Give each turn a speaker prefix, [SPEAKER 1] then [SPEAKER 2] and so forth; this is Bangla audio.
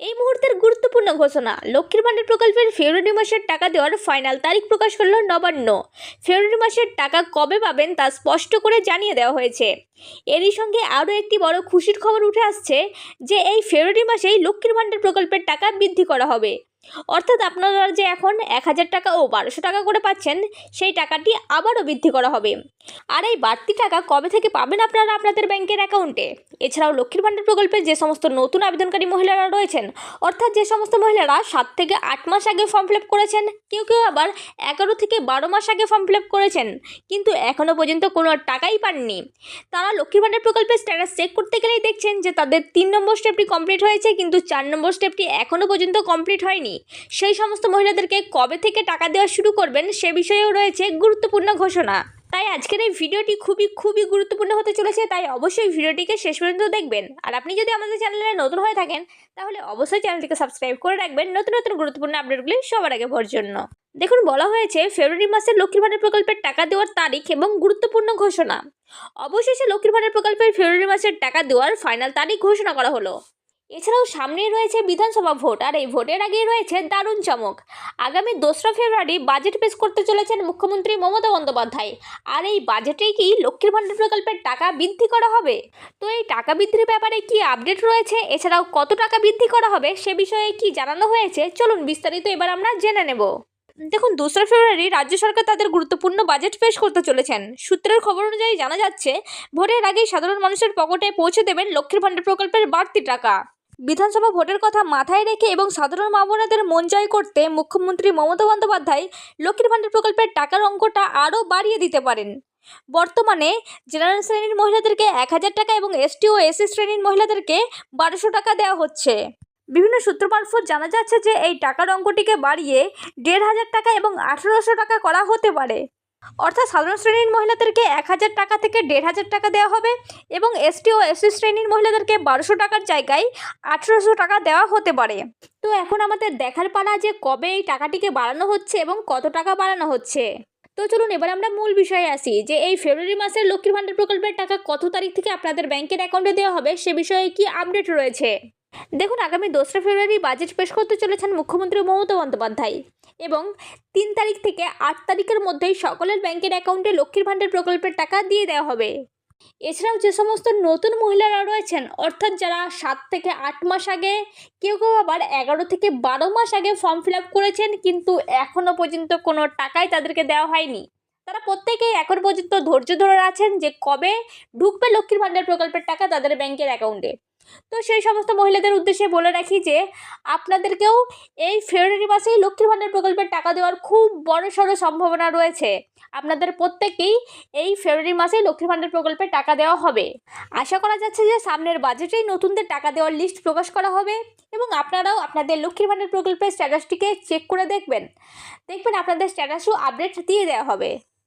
[SPEAKER 1] এই মুহূর্তের গুরুত্বপূর্ণ ঘোষণা, লক্ষ্মীর ভাণ্ডার প্রকল্পের ফেব্রুয়ারি মাসের টাকা দেওয়ার ফাইনাল তারিখ প্রকাশ করল নবান্ন। ফেব্রুয়ারি মাসের টাকা কবে পাবেন তা স্পষ্ট করে জানিয়ে দেওয়া হয়েছে। এরই সঙ্গে আরও একটি বড় খুশির খবর উঠে আসছে যে, এই ফেব্রুয়ারি মাসেই লক্ষ্মীর ভাণ্ডার প্রকল্পের টাকা বৃদ্ধি করা হবে। অর্থাৎ আপনারা যে এখন এক হাজার টাকা ও বারোশো টাকা করে পাচ্ছেন, সেই টাকাটি আবারও বৃদ্ধি করা হবে। আর এই বাড়তি টাকা কবে থেকে পাবেন আপনারা আপনাদের ব্যাংকের অ্যাকাউন্টে? এছাড়াও লক্ষ্মীর ভাণ্ডার প্রকল্পে যে সমস্ত নতুন আবেদনকারী মহিলারা রয়েছেন, অর্থাৎ যে সমস্ত মহিলারা সাত থেকে আট মাস আগে ফর্ম ফিল করেছেন, কেউ কেউ আবার এগারো থেকে বারো মাস আগে ফর্ম ফিল করেছেন, কিন্তু এখনও পর্যন্ত কোনো টাকাই পাননি। তারা লক্ষ্মীর ভাণ্ডার প্রকল্পের স্ট্যাটাস চেক করতে গেলেই দেখছেন যে তাদের তিন নম্বর স্টেপটি কমপ্লিট হয়েছে, কিন্তু চার নম্বর স্টেপটি এখনও পর্যন্ত কমপ্লিট হয়নি। সেই সমস্ত মহিলাদেরকে কবে থেকে টাকা দেওয়া শুরু করবেন সে বিষয়েও রয়েছে গুরুত্বপূর্ণ ঘোষণা। তাই আজকের এই ভিডিওটি খুবই খুবই গুরুত্বপূর্ণ হতে চলেছে, তাই অবশ্যই ভিডিওটিকে শেষ পর্যন্ত দেখবেন। আর আপনি যদি আমাদের চ্যানেলে নতুন হয়ে থাকেন, তাহলে অবশ্যই চ্যানেলটিকে সাবস্ক্রাইব করে রাখবেন নতুন নতুন গুরুত্বপূর্ণ আপডেটগুলি সবার আগে পাওয়ার জন্য। দেখুন, বলা হয়েছে ফেব্রুয়ারি মাসের লক্ষ্মীর ভাণ্ডার প্রকল্পের টাকা দেওয়ার তারিখ এবং গুরুত্বপূর্ণ ঘোষণা। অবশেষে লক্ষ্মীর ভাণ্ডার প্রকল্পের ফেব্রুয়ারি মাসের টাকা দেওয়ার ফাইনাল তারিখ ঘোষণা করা হলো। এছাড়াও সামনেই রয়েছে বিধানসভা ভোট, আর এই ভোটের আগেই রয়েছে দারুণ চমক। আগামী দোসরা ফেব্রুয়ারি বাজেট পেশ করতে চলেছেন মুখ্যমন্ত্রী মমতা বন্দ্যোপাধ্যায়। আর এই বাজেটে কি লক্ষ্মীর ভাণ্ডার প্রকল্পের টাকা বৃদ্ধি করা হবে? তো এই টাকা বৃদ্ধির ব্যাপারে কি আপডেট রয়েছে? এছাড়াও কত টাকা বৃদ্ধি করা হবে সে বিষয়ে কি জানানো হয়েছে? চলুন বিস্তারিত এবার আমরা জেনে নেব। দেখুন, দোসরা ফেব্রুয়ারি রাজ্য সরকার তাদের গুরুত্বপূর্ণ বাজেট পেশ করতে চলেছেন। সূত্রের খবর অনুযায়ী জানা যাচ্ছে, ভোটের আগেই সাধারণ মানুষের পকেটে পৌঁছে দেবেন লক্ষ্মীর ভাণ্ডার প্রকল্পের বাড়তি টাকা। বিধানসভা ভোটের কথা মাথায় রেখে এবং সাধারণ মা বোনেদের মন জয় করতে মুখ্যমন্ত্রী মমতা বন্দ্যোপাধ্যায় লক্ষ্মীর ভাণ্ডার প্রকল্পের টাকার অঙ্কটা আরও বাড়িয়ে দিতে পারেন। বর্তমানে জেনারেল শ্রেণির মহিলাদেরকে এক হাজার টাকা এবং এসটি ও এসসি শ্রেণির মহিলাদেরকে বারোশো টাকা দেওয়া হচ্ছে। বিভিন্ন সূত্র মারফত জানা যাচ্ছে যে এই টাকার অঙ্কটিকে বাড়িয়ে দেড় হাজার টাকা এবং আঠেরোশো টাকা করা হতে পারে। অর্থাৎ সাধারণ শ্রেণির মহিলাদেরকে এক হাজার টাকা থেকে দেড় হাজার টাকা দেওয়া হবে এবং এসটি ও এসসি শ্রেণির মহিলাদেরকে বারোশো টাকার জায়গায় আঠেরোশো টাকা দেওয়া হতে পারে। তো এখন আমাদের দেখার পালা যে কবে এই টাকাটিকে বাড়ানো হচ্ছে এবং কত টাকা বাড়ানো হচ্ছে। তো চলুন এবার আমরা মূল বিষয়ে আসি যে এই ফেব্রুয়ারি মাসের লক্ষ্মীর ভান্ডার প্রকল্পের টাকা কত তারিখ থেকে আপনাদের ব্যাংকের অ্যাকাউন্টে দেওয়া হবে সে বিষয়ে কি আপডেট রয়েছে? দেখুন, আগামী দোসরা ফেব্রুয়ারি বাজেট পেশ করতে চলেছেন মুখ্যমন্ত্রী মমতা বন্দ্যোপাধ্যায় এবং তিন তারিখ থেকে আট তারিখের মধ্যেই সকলের ব্যাংকের অ্যাকাউন্টে লক্ষ্মীর ভান্ডার প্রকল্পের টাকা দিয়ে দেওয়া হবে। এছাড়াও যে সমস্ত নতুন মহিলারা রয়েছেন, অর্থাৎ যারা সাত থেকে আট মাস আগে, কেউ কেউ আবার এগারো থেকে বারো মাস আগে ফর্ম ফিল করেছেন, কিন্তু এখনও পর্যন্ত কোনো টাকাই তাদেরকে দেওয়া হয়নি। তারা প্রত্যেকেই এখন পর্যন্ত ধৈর্য ধরে আছেন যে কবে ঢুকবে লক্ষ্মীর ভাণ্ডার প্রকল্পের টাকা তাদের ব্যাংকের অ্যাকাউন্টে তো সেই সমস্ত মহিলাদের উদ্দেশ্যে বলে রাখি যে, আপনাদেরকেও এই ফেব্রুয়ারি মাসেই লক্ষ্মীর ভাণ্ডার প্রকল্পের টাকা দেওয়ার খুব বড় সড়ো সম্ভাবনা রয়েছে। আপনাদের প্রত্যেকেই এই ফেব্রুয়ারি মাসেই লক্ষ্মীর ভাণ্ডার প্রকল্পের টাকা দেওয়া হবে। আশা করা যাচ্ছে যে সামনের বাজেটেই নতুনদের টাকা দেওয়ার লিস্ট প্রকাশ করা হবে এবং আপনারাও আপনাদের লক্ষ্মীর ভাণ্ডার প্রকল্পের স্ট্যাটাসটিকে চেক করে দেখবেন। দেখবেন আপনাদের স্ট্যাটাসও আপডেট দিয়ে দেওয়া হবে।